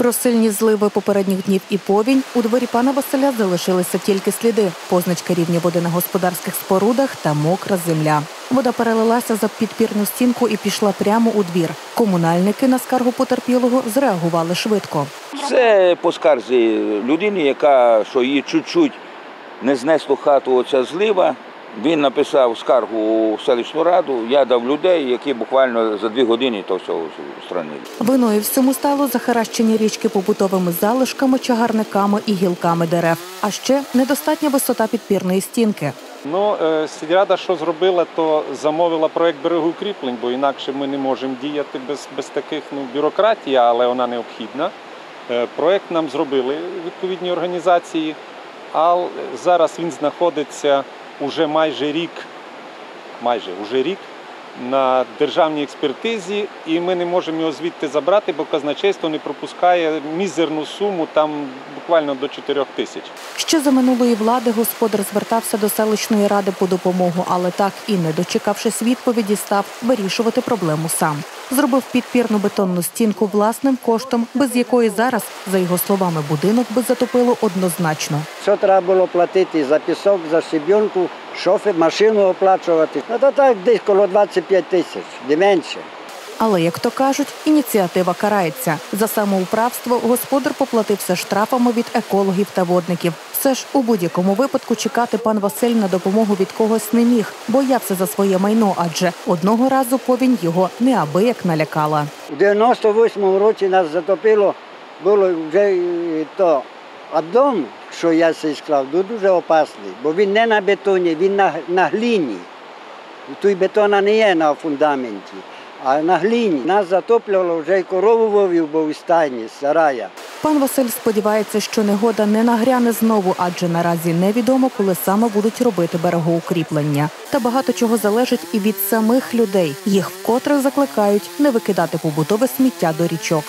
Про сильні зливи попередніх днів і повінь у дворі пана Василя залишилися тільки сліди, позначка рівня води на господарських спорудах та мокра земля. Вода перелилася за підпірну стінку і пішла прямо у двір. Комунальники на скаргу потерпілого зреагували швидко. Це по скарзі людини, яка що її чуть-чуть не знесло хату оця злива. Він написав скаргу у селищну раду. Я дав людей, які буквально за дві години то все устранили. Виною всьому стало захаращення річки побутовими залишками, чагарниками і гілками дерев, а ще недостатня висота підпірної стінки. Ну, е, сільрада, що зробила, то замовила проект берегоукріплень, бо інакше ми не можемо діяти без, без таких ну, бюрократії, але вона необхідна. Е, Проект нам зробили відповідні організації, а зараз він знаходиться уже майже рік, майже уже рік на державній експертизі, і ми не можемо його звідти забрати, бо казначейство не пропускає мізерну суму, там буквально до 4 тисяч. Ще за минулої влади господар звертався до селищної ради по допомогу, але так і не дочекавшись відповіді, став вирішувати проблему сам. Зробив підпірну бетонну стінку власним коштом, без якої зараз, за його словами, будинок би затопило однозначно. Що треба було платити за пісок, за щебінку, шофер, машину оплачувати. Ну то так десь коло 25 тисяч, не менше. Але, як то кажуть, ініціатива карається. За самоуправство господар поплатився штрафами від екологів та водників. Все ж у будь-якому випадку чекати пан Василь на допомогу від когось не міг, боявся за своє майно, адже одного разу повінь його неабияк налякала. У 98-му році нас затопило, було вже то. А дом, що я цей склав, дуже опасний, бо він не на бетоні, він на, на гліні. Тут бетона не є на фундаменті, а на гліні. Нас затоплювало вже й корову вовів, бо в стайні, сарая. Пан Василь сподівається, що негода не нагряне знову, адже наразі невідомо, коли саме будуть робити берегоукріплення. Та багато чого залежить і від самих людей. Їх вкотре закликають не викидати побутове сміття до річок.